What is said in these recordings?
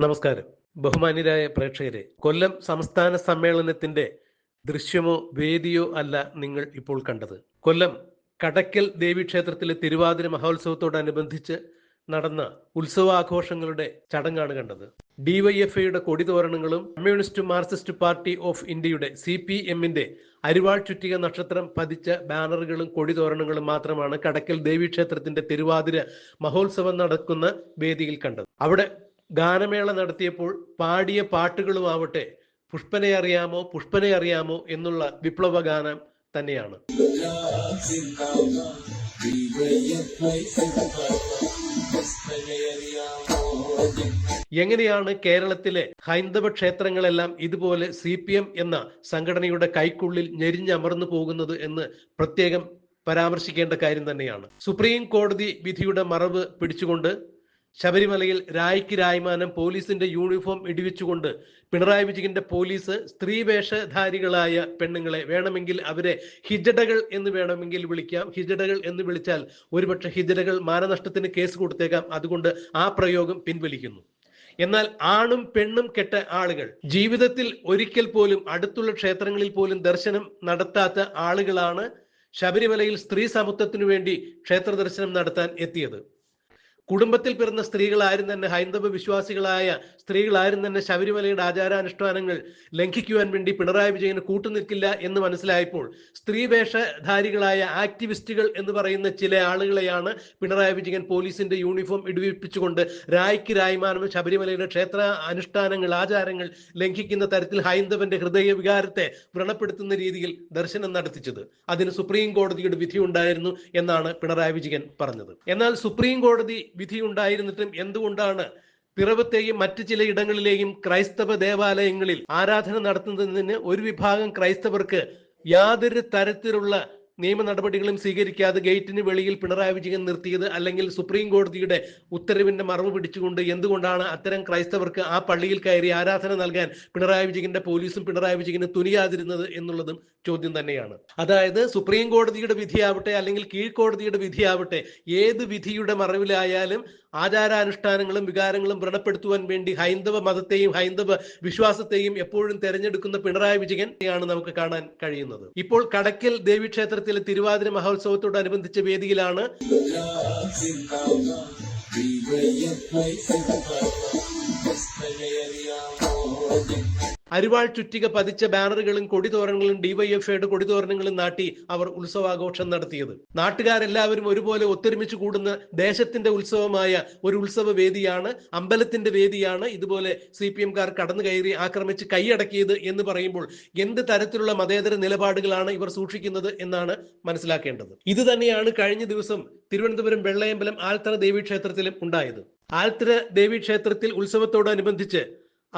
നമസ്കാരം. ബഹുമാന്യരായ പ്രേക്ഷകരെ കൊല്ലം സംസ്ഥാന സമ്മേളനത്തിന്റെ ദൃശ്യമോ വേദിയോ അല്ല നിങ്ങൾ ഇപ്പോൾ കണ്ടത്. കൊല്ലം കടക്കൽ ദേവീക്ഷേത്രത്തിലെ തിരുവാതിര മഹോത്സവത്തോടനുബന്ധിച്ച് നടന്ന ഉത്സവാഘോഷങ്ങളുടെ ചടങ്ങാണ് കണ്ടത്. ഡിവൈഎഫ്ഐയുടെ കൊടിതോരണങ്ങളും കമ്മ്യൂണിസ്റ്റ് മാർക്സിസ്റ്റ് പാർട്ടി ഓഫ് ഇന്ത്യയുടെ സി പി എമ്മിന്റെ അരിവാൾ ചുറ്റിക നക്ഷത്രം പതിച്ച ബാനറുകളും കൊടിതോരണങ്ങളും മാത്രമാണ് കടക്കൽ ദേവീക്ഷേത്രത്തിന്റെ തിരുവാതിര മഹോത്സവം നടക്കുന്ന വേദിയിൽ കണ്ടത്. അവിടെ ഗാനമേള നടത്തിയപ്പോൾ പാടിയ പാട്ടുകളുമാവട്ടെ പുഷ്പനെ അറിയാമോ പുഷ്പനെ അറിയാമോ എന്നുള്ള വിപ്ലവ ഗാനം തന്നെയാണ് എങ്ങനെയാണ് കേരളത്തിലെ ഹൈന്ദവ ക്ഷേത്രങ്ങളെല്ലാം ഇതുപോലെ സി പി എം എന്ന സംഘടനയുടെ കൈക്കുള്ളിൽ ഞെരിഞ്ഞമർന്നു പോകുന്നത് എന്ന് പ്രത്യേകം പരാമർശിക്കേണ്ട കാര്യം തന്നെയാണ്. സുപ്രീം കോടതി വിധിയുടെ മറവ് പിടിച്ചുകൊണ്ട് ശബരിമലയിൽ രായ്ക്ക് രായ്മാനം പോലീസിന്റെ യൂണിഫോം ഇടിവിച്ചുകൊണ്ട് പിണറായി വിജയന്റെ പോലീസ് സ്ത്രീ വേഷധാരികളായ പെണ്ണുങ്ങളെ വേണമെങ്കിൽ അവരെ ഹിജഡകൾ എന്ന് വേണമെങ്കിൽ വിളിക്കാം. ഹിജഡകൾ എന്ന് വിളിച്ചാൽ ഒരുപക്ഷെ ഹിജഡകൾ മാനനഷ്ടത്തിന് കേസ് കൊടുത്തേക്കാം. അതുകൊണ്ട് ആ പ്രയോഗം പിൻവലിക്കുന്നു. എന്നാൽ ആണും പെണ്ണും കെട്ട ആളുകൾ ജീവിതത്തിൽ ഒരിക്കൽ പോലും അടുത്തുള്ള ക്ഷേത്രങ്ങളിൽ പോലും ദർശനം നടത്താത്ത ആളുകളാണ് ശബരിമലയിൽ സ്ത്രീ സമത്വത്തിനു വേണ്ടി ക്ഷേത്ര ദർശനം നടത്താൻ എത്തിയത്. കുടുംബത്തിൽ പിറന്ന സ്ത്രീകളാരും തന്നെ ഹൈന്ദവ വിശ്വാസികളായ സ്ത്രീകളാരും തന്നെ ശബരിമലയുടെ ആചാരാനുഷ്ഠാനങ്ങൾ ലംഘിക്കുവാൻ വേണ്ടി പിണറായി വിജയന് കൂട്ടുനിൽക്കില്ല എന്ന് മനസ്സിലായപ്പോൾ സ്ത്രീ വേഷധാരികളായ ആക്ടിവിസ്റ്റുകൾ എന്ന് പറയുന്ന ചില ആളുകളെയാണ് പിണറായി വിജയൻ പോലീസിന്റെ യൂണിഫോം ഇടിവിപ്പിച്ചുകൊണ്ട് രായ്ക്ക് രായ്മാനം ശബരിമലയുടെ ക്ഷേത്ര അനുഷ്ഠാനങ്ങൾ ആചാരങ്ങൾ ലംഘിക്കുന്ന തരത്തിൽ ഹൈന്ദവന്റെ ഹൃദയ വികാരത്തെ വ്രണപ്പെടുത്തുന്ന രീതിയിൽ ദർശനം നടത്തിച്ചത്. അതിന് സുപ്രീം കോടതിയുടെ വിധി ഉണ്ടായിരുന്നു എന്നാണ് പിണറായി വിജയൻ പറഞ്ഞത്. എന്നാൽ സുപ്രീം കോടതി വിധി ഉണ്ടായിരുന്നിട്ടും എന്തുകൊണ്ടാണ് പിറവത്തെയും മറ്റു ചില ഇടങ്ങളിലെയും ക്രൈസ്തവ ദേവാലയങ്ങളിൽ ആരാധന നടത്തുന്നതിന് ഒരു വിഭാഗം ക്രൈസ്തവർക്ക് യാതൊരു തരത്തിലുള്ള നിയമ നടപടികളും സ്വീകരിക്കാതെ ഗേറ്റിന് വെളിയിൽ പിണറായി വിജയൻ നിർത്തിയത് അല്ലെങ്കിൽ സുപ്രീം കോടതിയുടെ ഉത്തരവിന്റെ മറവ് പിടിച്ചുകൊണ്ട് എന്തുകൊണ്ടാണ് അത്തരം ക്രൈസ്തവർക്ക് ആ പള്ളിയിൽ കയറി ആരാധന നൽകാൻ പിണറായി വിജയന്റെ പോലീസും പിണറായി വിജയന് തുനിയാതിരുന്നത് എന്നുള്ളതും ചോദ്യം തന്നെയാണ്. അതായത് സുപ്രീം കോടതിയുടെ വിധിയാവട്ടെ അല്ലെങ്കിൽ കീഴ്ക്കോടതിയുടെ വിധിയാവട്ടെ ഏത് വിധിയുടെ മറവിലായാലും ആചാരാനുഷ്ഠാനങ്ങളും വികാരങ്ങളും വ്രണപ്പെടുത്തുവാൻ വേണ്ടി ഹൈന്ദവ മതത്തെയും ഹൈന്ദവ വിശ്വാസത്തെയും എപ്പോഴും തെരഞ്ഞെടുക്കുന്ന പിണറായി വിജയൻ ആണ് നമുക്ക് കാണാൻ കഴിയുന്നത്. ഇപ്പോൾ കടക്കൽ ദേവീക്ഷേത്രത്തിലെ തിരുവാതിര മഹോത്സവത്തോടനുബന്ധിച്ച വേദിയിലാണ് Thank അറിയാമോ അരിവാൾ ചുറ്റിക പതിച്ച ബാനറുകളും കൊടിതോരണങ്ങളും ഡിവൈഎഫ്ഐയുടെ കൊടിതോരണങ്ങളും നാട്ടി അവർ ഉത്സവാഘോഷം നടത്തിയത്. നാട്ടുകാരെല്ലാവരും ഒരുപോലെ ഒത്തൊരുമിച്ച് കൂടുന്ന ദേശത്തിന്റെ ഉത്സവമായ ഒരു ഉത്സവ വേദിയാണ് അമ്പലത്തിന്റെ വേദിയാണ്. ഇതുപോലെ സി പി എംകാർ കടന്നു കയറി ആക്രമിച്ച് കൈയടക്കിയത് എന്ന് പറയുമ്പോൾ എന്ത് തരത്തിലുള്ള മതേതര നിലപാടുകളാണ് ഇവർ സൂക്ഷിക്കുന്നത് എന്നാണ് മനസ്സിലാക്കേണ്ടത്. ഇത് തന്നെയാണ് കഴിഞ്ഞ ദിവസം തിരുവനന്തപുരം വെള്ളയമ്പലം ആൽത്തറ ദേവീക്ഷേത്രത്തിലും ഉണ്ടായത്. ആൽത്തറ ദേവീക്ഷേത്രത്തിൽ ഉത്സവത്തോടനുബന്ധിച്ച്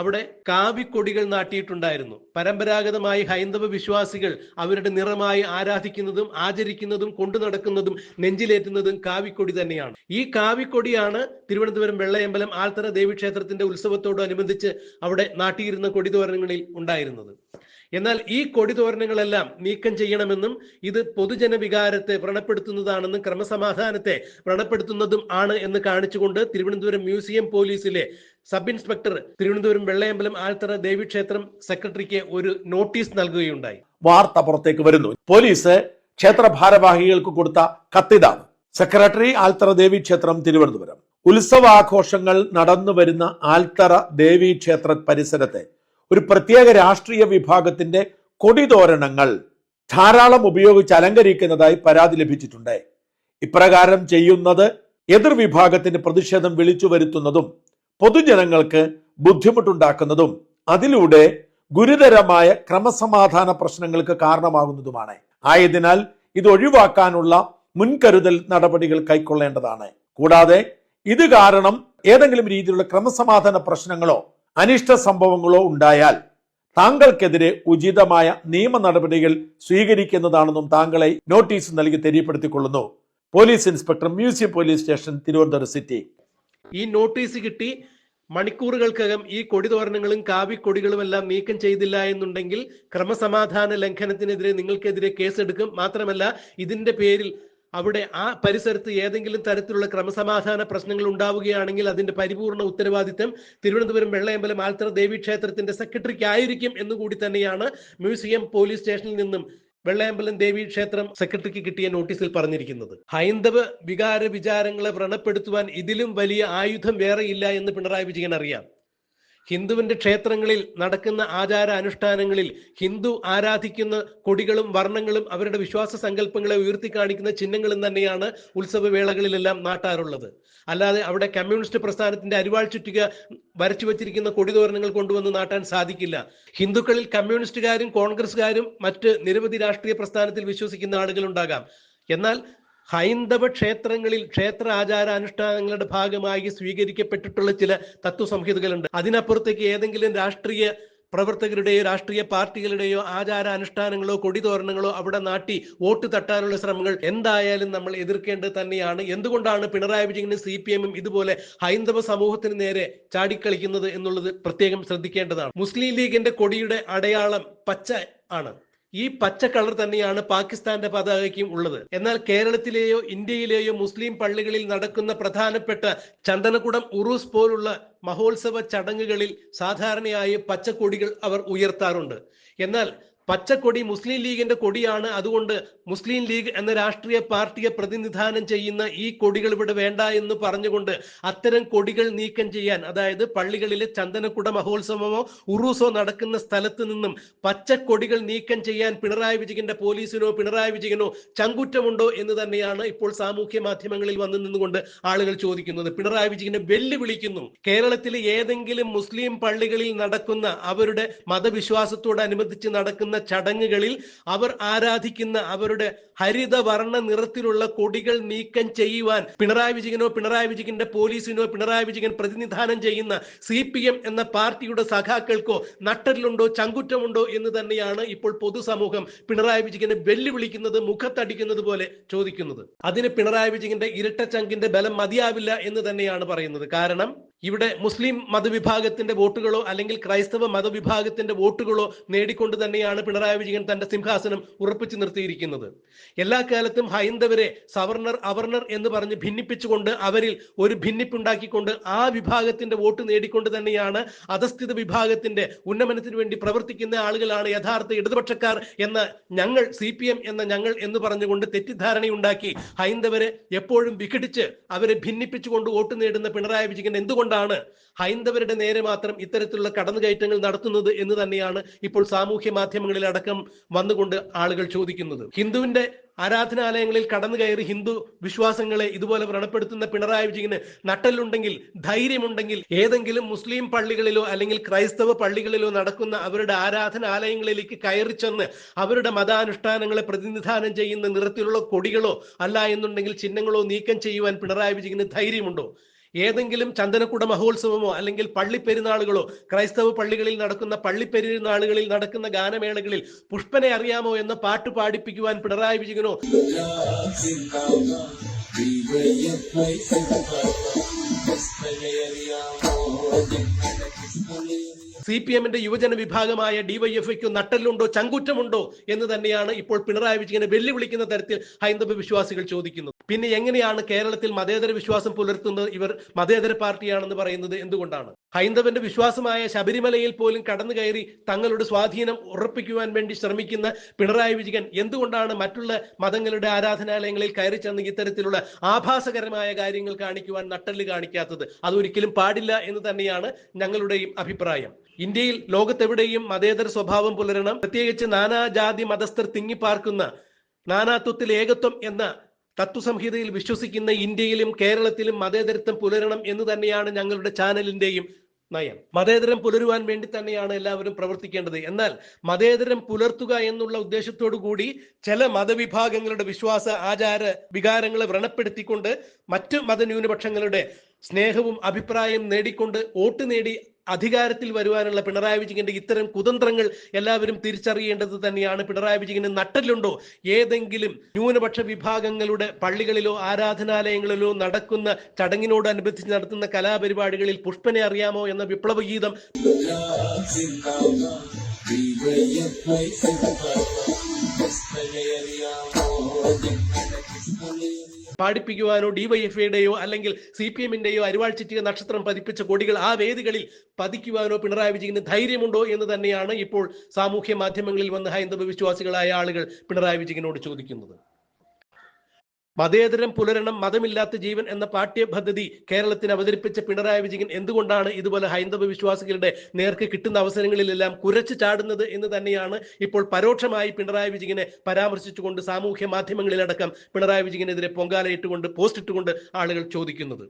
അവിടെ കാവിക്കൊടികൾ നാട്ടിയിട്ടുണ്ടായിരുന്നു. പരമ്പരാഗതമായി ഹൈന്ദവ വിശ്വാസികൾ അവരുടെ നിറമായി ആരാധിക്കുന്നതും ആചരിക്കുന്നതും കൊണ്ടു നടക്കുന്നതും നെഞ്ചിലേറ്റുന്നതും കാവിക്കൊടി തന്നെയാണ്. ഈ കാവിക്കൊടിയാണ് തിരുവനന്തപുരം വെള്ളയമ്പലം ആൽത്തറ ദേവീക്ഷേത്രത്തിന്റെ ഉത്സവത്തോടനുബന്ധിച്ച് അവിടെ നാട്ടിയിരുന്ന കൊടിതോരണങ്ങളിൽ ഉണ്ടായിരുന്നത്. എന്നാൽ ഈ കൊടിതോരണങ്ങളെല്ലാം നീക്കം ചെയ്യണമെന്നും ഇത് പൊതുജന വികാരത്തെ വ്രണപ്പെടുത്തുന്നതാണെന്നും ക്രമസമാധാനത്തെ വ്രണപ്പെടുത്തുന്നതും ആണ് എന്ന് കാണിച്ചുകൊണ്ട് തിരുവനന്തപുരം മ്യൂസിയം പോലീസിലെ സബ് ഇൻസ്പെക്ടർ തിരുവനന്തപുരം വെള്ളയമ്പലം ആൽത്തറ ദേവീക്ഷേത്രം സെക്രട്ടറിക്ക് ഒരു നോട്ടീസ് നൽകുകയുണ്ടായി. വാർത്ത പുറത്തേക്ക് വരുന്നു. പോലീസ് ക്ഷേത്ര ഭാരവാഹികൾക്ക് കൊടുത്ത കത്തിതാണ്. സെക്രട്ടറി ആൽത്തറ ദേവി ക്ഷേത്രം തിരുവനന്തപുരം. ഉത്സവാഘോഷങ്ങൾ നടന്നു വരുന്ന ആൽത്തറ ദേവി ക്ഷേത്ര പരിസരത്തെ ഒരു പ്രത്യേക രാഷ്ട്രീയ വിഭാഗത്തിന്റെ കൊടിതോരണങ്ങൾ ധാരാളം ഉപയോഗിച്ച് അലങ്കരിക്കുന്നതായി പരാതി ലഭിച്ചിട്ടുണ്ട്. ഇപ്രകാരം ചെയ്യുന്നത് എതിർ വിഭാഗത്തിന് പ്രതിഷേധം വിളിച്ചു വരുത്തുന്നതും പൊതുജനങ്ങൾക്ക് ബുദ്ധിമുട്ടുണ്ടാക്കുന്നതും അതിലൂടെ ഗുരുതരമായ ക്രമസമാധാന പ്രശ്നങ്ങൾക്ക് കാരണമാകുന്നതുമാണ്. ആയതിനാൽ ഇത് ഒഴിവാക്കാനുള്ള മുൻകരുതൽ നടപടികൾ കൈക്കൊള്ളേണ്ടതാണ്. കൂടാതെ ഇത് കാരണം ഏതെങ്കിലും രീതിയിലുള്ള ക്രമസമാധാന പ്രശ്നങ്ങളോ അനിഷ്ട സംഭവങ്ങളോ ഉണ്ടായാൽ താങ്കൾക്കെതിരെ ഉചിതമായ നിയമ നടപടികൾ സ്വീകരിക്കുന്നതാണെന്നും താങ്കളെ നോട്ടീസ് നൽകി തെരിയപ്പെടുത്തിക്കൊള്ളുന്നു. Police inspector museum police station Thiruvananthapuram city. ഈ നോട്ടീസ് കിട്ടി മണിക്കൂറുകൾക്കകം ഈ കൊടിതോരണങ്ങളും കാവിക്കൊടികളും എല്ലാം നീക്കം ചെയ്തില്ല എന്നുണ്ടെങ്കിൽ ക്രമസമാധാന ലംഘനത്തിനെതിരെ നിങ്ങൾക്കെതിരെ കേസെടുക്കും. മാത്രമല്ല ഇതിന്റെ പേരിൽ അവിടെ ആ പരിസരത്ത് ഏതെങ്കിലും തരത്തിലുള്ള ക്രമസമാധാന പ്രശ്നങ്ങൾ ഉണ്ടാവുകയാണെങ്കിൽ അതിന്റെ പരിപൂർണ ഉത്തരവാദിത്തം തിരുവനന്തപുരം വെള്ളയമ്പലം ആൽത്തറ ദേവി ക്ഷേത്രത്തിന്റെ സെക്രട്ടറിക്ക് ആയിരിക്കും എന്നുകൂടി തന്നെയാണ് മ്യൂസിയം പോലീസ് സ്റ്റേഷനിൽ നിന്നും വെള്ളയമ്പലം ദേവി ക്ഷേത്രം സെക്രട്ടറിക്ക് കിട്ടിയ നോട്ടീസിൽ പറഞ്ഞിരിക്കുന്നത്. ഹൈന്ദവ വികാര വിചാരങ്ങളെ വ്രണപ്പെടുത്തുവാൻ ഇതിലും വലിയ ആയുധം വേറെയില്ല എന്ന് പിണറായി വിജയൻ അറിയാം. ഹിന്ദുവിന്റെ ക്ഷേത്രങ്ങളിൽ നടക്കുന്ന ആചാര അനുഷ്ഠാനങ്ങളിൽ ഹിന്ദു ആരാധിക്കുന്ന കൊടികളും വർണങ്ങളും അവരുടെ വിശ്വാസ സങ്കല്പങ്ങളെ ഉയർത്തി കാണിക്കുന്ന ചിഹ്നങ്ങളും തന്നെയാണ് ഉത്സവ വേളകളിലെല്ലാം നാട്ടാറുള്ളത്. അല്ലാതെ അവിടെ കമ്മ്യൂണിസ്റ്റ് പ്രസ്ഥാനത്തിന്റെ അരിവാൾ ചുറ്റിക വരച്ചു വച്ചിരിക്കുന്ന കൊടിതോരണങ്ങൾ കൊണ്ടുവന്ന് നാട്ടാൻ സാധിക്കില്ല. ഹിന്ദുക്കളിൽ കമ്മ്യൂണിസ്റ്റുകാരും കോൺഗ്രസ്സുകാരും മറ്റ് നിരവധി രാഷ്ട്രീയ പ്രസ്ഥാനത്തിൽ വിശ്വസിക്കുന്ന ആളുകൾ ഉണ്ടാകാം എന്നാൽ ഹൈന്ദവ ക്ഷേത്രങ്ങളിൽ ക്ഷേത്ര ആചാരാനുഷ്ഠാനങ്ങളുടെ ഭാഗമായി സ്വീകരിക്കപ്പെട്ടിട്ടുള്ള ചില തത്വസംഹിതകളുണ്ട്. അതിനപ്പുറത്തേക്ക് ഏതെങ്കിലും രാഷ്ട്രീയ പ്രവർത്തകരുടെയോ രാഷ്ട്രീയ പാർട്ടികളുടെയോ ആചാരാനുഷ്ഠാനങ്ങളോ കൊടിതോരണങ്ങളോ അവിടെ നാട്ടി വോട്ട് തട്ടാനുള്ള ശ്രമങ്ങൾ എന്തായാലും നമ്മൾ എതിർക്കേണ്ടത് തന്നെയാണ്. എന്തുകൊണ്ടാണ് പിണറായി വിജയനും സി പി എമ്മും ഇതുപോലെ ഹൈന്ദവ സമൂഹത്തിന് നേരെ ചാടിക്കളിക്കുന്നത് എന്നുള്ളത് പ്രത്യേകം ശ്രദ്ധിക്കേണ്ടതാണ്. മുസ്ലിം ലീഗിന്റെ കൊടിയുടെ അടയാളം പച്ച ആണ്. ഈ പച്ച കളർ തന്നെയാണ് പാകിസ്ഥാന്റെ പതാകയ്ക്കും ഉള്ളത്. എന്നാൽ കേരളത്തിലെയോ ഇന്ത്യയിലെയോ മുസ്ലിം പള്ളികളിൽ നടക്കുന്ന പ്രധാനപ്പെട്ട ചന്ദനക്കുടം ഉറൂസ് പോലുള്ള മഹോത്സവ ചടങ്ങുകളിൽ സാധാരണയായി പച്ചക്കൊടികൾ അവർ ഉയർത്താറുണ്ട്. എന്നാൽ പച്ചക്കൊടി മുസ്ലിം ലീഗിന്റെ കൊടിയാണ്. അതുകൊണ്ട് മുസ്ലിം ലീഗ് എന്ന രാഷ്ട്രീയ പാർട്ടിയെ പ്രതിനിധാനം ചെയ്യുന്ന ഈ കൊടികൾ ഇവിടെ വേണ്ട എന്ന് പറഞ്ഞുകൊണ്ട് അത്തരം കൊടികൾ നീക്കം ചെയ്യാൻ അതായത് പള്ളികളിലെ ചന്ദനക്കുട മഹോത്സവമോ ഉറൂസോ നടക്കുന്ന സ്ഥലത്ത് നിന്നും പച്ചക്കൊടികൾ നീക്കം ചെയ്യാൻ പിണറായി വിജയന്റെ പോലീസിനോ പിണറായി വിജയനോ ചങ്കുറ്റമുണ്ടോ എന്ന് തന്നെയാണ് ഇപ്പോൾ സാമൂഹ്യ മാധ്യമങ്ങളിൽ വന്നു നിന്നുകൊണ്ട് ആളുകൾ ചോദിക്കുന്നത്. പിണറായി വിജയനെ വെല്ലുവിളിക്കുന്നു. കേരളത്തിലെ ഏതെങ്കിലും മുസ്ലിം പള്ളികളിൽ നടക്കുന്ന അവരുടെ മതവിശ്വാസത്തോടനുബന്ധിച്ച് നടക്കുന്ന ചടങ്ങുകളിൽ അവർ ആരാധിക്കുന്ന അവരുടെ ഹരിതവർണ നിറത്തിലുള്ള കൊടികൾ നീക്കം ചെയ്യുവാൻ പിണറായി വിജയനോ പിണറായി വിജയന്റെ പോലീസിനോ പിണറായി വിജയൻ പ്രതിനിധാനം ചെയ്യുന്ന സി പി എം എന്ന പാർട്ടിയുടെ സഖാക്കൾക്കോ നട്ടലിലുണ്ടോ ചങ്കുറ്റമുണ്ടോ എന്ന് തന്നെയാണ് ഇപ്പോൾ പൊതുസമൂഹം പിണറായി വിജയനെ വെല്ലുവിളിക്കുന്നത് മുഖത്തടിക്കുന്നത് പോലെ ചോദിക്കുന്നത്. അതിന് പിണറായി വിജയന്റെ ഇരട്ട ചങ്കിന്റെ ബലം മതിയാവില്ല എന്ന് തന്നെയാണ് പറയുന്നത്. കാരണം ഇവിടെ മുസ്ലിം മതവിഭാഗത്തിന്റെ വോട്ടുകളോ അല്ലെങ്കിൽ ക്രൈസ്തവ മതവിഭാഗത്തിന്റെ വോട്ടുകളോ നേടിക്കൊണ്ട് തന്നെയാണ് പിണറായി വിജയൻ തന്റെ സിംഹാസനം ഉറപ്പിച്ചു നിർത്തിയിരിക്കുന്നത്. എല്ലാ കാലത്തും ഹൈന്ദവരെ സവർണർ അവർണർ എന്ന് പറഞ്ഞ് ഭിന്നിപ്പിച്ചുകൊണ്ട് അവരിൽ ഒരു ഭിന്നിപ്പുണ്ടാക്കിക്കൊണ്ട് ആ വിഭാഗത്തിന്റെ വോട്ട് നേടിക്കൊണ്ട് തന്നെയാണ് അധസ്ഥിത വിഭാഗത്തിന്റെ ഉന്നമനത്തിന് വേണ്ടി പ്രവർത്തിക്കുന്ന ആളുകളാണ് യഥാർത്ഥ ഇടതുപക്ഷക്കാർ എന്ന ഞങ്ങൾ സി എന്ന ഞങ്ങൾ എന്ന് പറഞ്ഞുകൊണ്ട് തെറ്റിദ്ധാരണയുണ്ടാക്കി ഹൈന്ദവരെ എപ്പോഴും വിഘടിച്ച് അവരെ ഭിന്നിപ്പിച്ചുകൊണ്ട് വോട്ട് നേടുന്ന പിണറായി വിജയൻ എന്തുകൊണ്ടാണ് ഹൈന്ദവരുടെ നേരെ മാത്രം ഇത്തരത്തിലുള്ള കടന്നുകയറ്റങ്ങൾ നടത്തുന്നത് എന്ന് തന്നെയാണ് ഇപ്പോൾ സാമൂഹ്യ മാധ്യമങ്ങളിൽ അടക്കം വന്നുകൊണ്ട് ആളുകൾ ചോദിക്കുന്നത്. ഹിന്ദുവിന്റെ ആരാധനാലയങ്ങളിൽ കടന്നു കയറി ഹിന്ദു വിശ്വാസങ്ങളെ ഇതുപോലെ വ്രണപ്പെടുത്തുന്ന പിണറായി വിജയന് നട്ടലുണ്ടെങ്കിൽ ധൈര്യമുണ്ടെങ്കിൽ ഏതെങ്കിലും മുസ്ലിം പള്ളികളിലോ അല്ലെങ്കിൽ ക്രൈസ്തവ പള്ളികളിലോ നടക്കുന്ന അവരുടെ ആരാധനാലയങ്ങളിലേക്ക് കയറി ചെന്ന് അവരുടെ മതാനുഷ്ഠാനങ്ങളെ പ്രതിനിധാനം ചെയ്യുന്ന നിറത്തിലുള്ള കൊടികളോ അല്ല എന്നുണ്ടെങ്കിൽ ചിഹ്നങ്ങളോ നീക്കം ചെയ്യുവാൻ പിണറായി വിജയന് ധൈര്യമുണ്ടോ? ഏതെങ്കിലും ചന്ദനക്കുട മഹോത്സവമോ അല്ലെങ്കിൽ പള്ളിപ്പെരുന്നാളുകളോ ക്രൈസ്തവ പള്ളികളിൽ നടക്കുന്ന പള്ളിപ്പെരുന്നാളുകളിൽ നടക്കുന്ന ഗാനമേളകളിൽ പുഷ്പനെ അറിയാമോ എന്ന പാട്ട് പാടിപ്പിക്കുവാൻ പിണറായി വിജയനോ? സിന്താമ സി പി എമ്മിന്റെ യുവജന വിഭാഗമായ ഡിവൈഎഫ്ഐക്ക് നട്ടലുണ്ടോ ചങ്കുറ്റമുണ്ടോ എന്ന് തന്നെയാണ് ഇപ്പോൾ പിണറായി വിജയനെ വെല്ലുവിളിക്കുന്ന തരത്തിൽ ഹൈന്ദവ വിശ്വാസികൾ ചോദിക്കുന്നത്. പിന്നെ എങ്ങനെയാണ് കേരളത്തിൽ മതേതര വിശ്വാസം പുലർത്തുന്നത്? ഇവർ മതേതര പാർട്ടിയാണെന്ന് പറയുന്നത് എന്തുകൊണ്ടാണ്? ഹൈന്ദവന്റെ വിശ്വാസമായ ശബരിമലയിൽ പോലും കടന്നു കയറി തങ്ങളുടെ സ്വാധീനം ഉറപ്പിക്കുവാൻ വേണ്ടി ശ്രമിക്കുന്ന പിണറായി വിജയൻ എന്തുകൊണ്ടാണ് മറ്റുള്ള മതങ്ങളുടെ ആരാധനാലയങ്ങളിൽ കയറി ചെന്ന് ഇത്തരത്തിലുള്ള ആഭാസകരമായ കാര്യങ്ങൾ കാണിക്കുവാൻ നട്ടൽ കാണിക്കാത്തത്? അതൊരിക്കലും പാടില്ല എന്ന് തന്നെയാണ് ഞങ്ങളുടെയും അഭിപ്രായം. ഇന്ത്യയിൽ ലോകത്തെവിടെയും മതേതര സ്വഭാവം പുലരണം പ്രത്യേകിച്ച് നാനാജാതി മതസ്ഥർ തിങ്ങിപ്പാർക്കുന്ന നാനാത്വത്തിൽ ഏകത്വം എന്ന തത്വസംഹിതയിൽ വിശ്വസിക്കുന്ന ഇന്ത്യയിലും കേരളത്തിലും മതേതരത്വം പുലരണം എന്ന് തന്നെയാണ് ഞങ്ങളുടെ ചാനലിന്റെയും നയം. മതേതരം പുലരുവാൻ വേണ്ടി തന്നെയാണ് എല്ലാവരും പ്രവർത്തിക്കേണ്ടത്. എന്നാൽ മതേതരം പുലർത്തുക എന്നുള്ള ഉദ്ദേശത്തോടു കൂടി ചില മതവിഭാഗങ്ങളുടെ വിശ്വാസ ആചാര വികാരങ്ങളെ വ്രണപ്പെടുത്തിക്കൊണ്ട് മറ്റ് മതന്യൂനപക്ഷങ്ങളുടെ സ്നേഹവും അഭിപ്രായം നേടിക്കൊണ്ട് വോട്ട് നേടി അധികാരത്തിൽ വരുവാനുള്ള പിണറായി വിജയന്റെ ഇത്തരം കുതന്ത്രങ്ങൾ എല്ലാവരും തിരിച്ചറിയേണ്ടത് തന്നെയാണ്. പിണറായി വിജയന് നട്ടലുണ്ടോ? ഏതെങ്കിലും ന്യൂനപക്ഷ വിഭാഗങ്ങളുടെ പള്ളികളിലോ ആരാധനാലയങ്ങളിലോ നടക്കുന്ന ചടങ്ങിനോടനുബന്ധിച്ച് നടത്തുന്ന കലാപരിപാടികളിൽ പുഷ്പനെ അറിയാമോ എന്ന വിപ്ലവ ഗീതം പാടിപ്പിക്കുവാനോ ഡിവൈഎഫ്ഐയുടെയോ അല്ലെങ്കിൽ സി പി എമ്മിന്റെയോ അരിവാൾ ചിറ്റിക നക്ഷത്രം പതിപ്പിച്ച കൊടികൾ ആ വേദികളിൽ പതിക്കുവാനോ പിണറായി വിജയന് ധൈര്യമുണ്ടോ എന്ന് തന്നെയാണ് ഇപ്പോൾ സാമൂഹ്യ മാധ്യമങ്ങളിൽ വന്ന് ഹൈന്ദവ വിശ്വാസികളായ ആളുകൾ പിണറായി വിജയനോട് ചോദിക്കുന്നത്. മതേതരം പുലരണം മതമില്ലാത്ത ജീവൻ എന്ന പാഠ്യപദ്ധതി കേരളത്തിന് അവതരിപ്പിച്ച പിണറായി വിജയൻ എന്തുകൊണ്ടാണ് ഇതുപോലെ ഹൈന്ദവ വിശ്വാസികളുടെ നേർക്ക് കിട്ടുന്ന അവസരങ്ങളിലെല്ലാം കുരച്ചു ചാടുന്നത് എന്ന് തന്നെയാണ് ഇപ്പോൾ പരോക്ഷമായി പിണറായി വിജയനെ പരാമർശിച്ചുകൊണ്ട് സാമൂഹ്യ മാധ്യമങ്ങളിലടക്കം പിണറായി വിജയനെതിരെ പൊങ്കാലയിട്ടുകൊണ്ട് പോസ്റ്റ് ഇട്ടുകൊണ്ട് ആളുകൾ ചോദിക്കുന്നത്.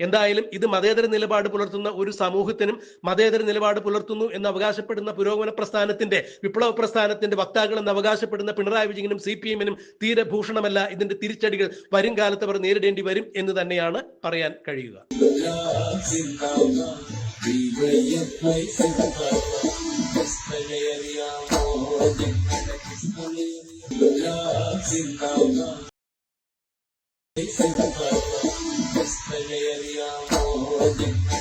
എന്തായാലും ഇത് മതേതര നിലപാട് പുലർത്തുന്ന ഒരു സമൂഹത്തിനും മതേതര നിലപാട് പുലർത്തുന്നു എന്ന് അവകാശപ്പെടുന്ന പുരോഗമന പ്രസ്ഥാനത്തിന്റെ വിപ്ലവ പ്രസ്ഥാനത്തിന്റെ വക്താക്കൾ എന്ന് അവകാശപ്പെടുന്ന പിണറായി വിജയനും സി പി എമ്മിനും തീരെ ഭൂഷണമല്ല ഇതിന്റെ തിരിച്ചടികൾ വരും കാലത്ത് അവർ നേരിടേണ്ടി വരും എന്ന് തന്നെയാണ് പറയാൻ കഴിയുക. Thank വിജയത്തെ അറിയാമോ ചിന്താമ അറിയാമോ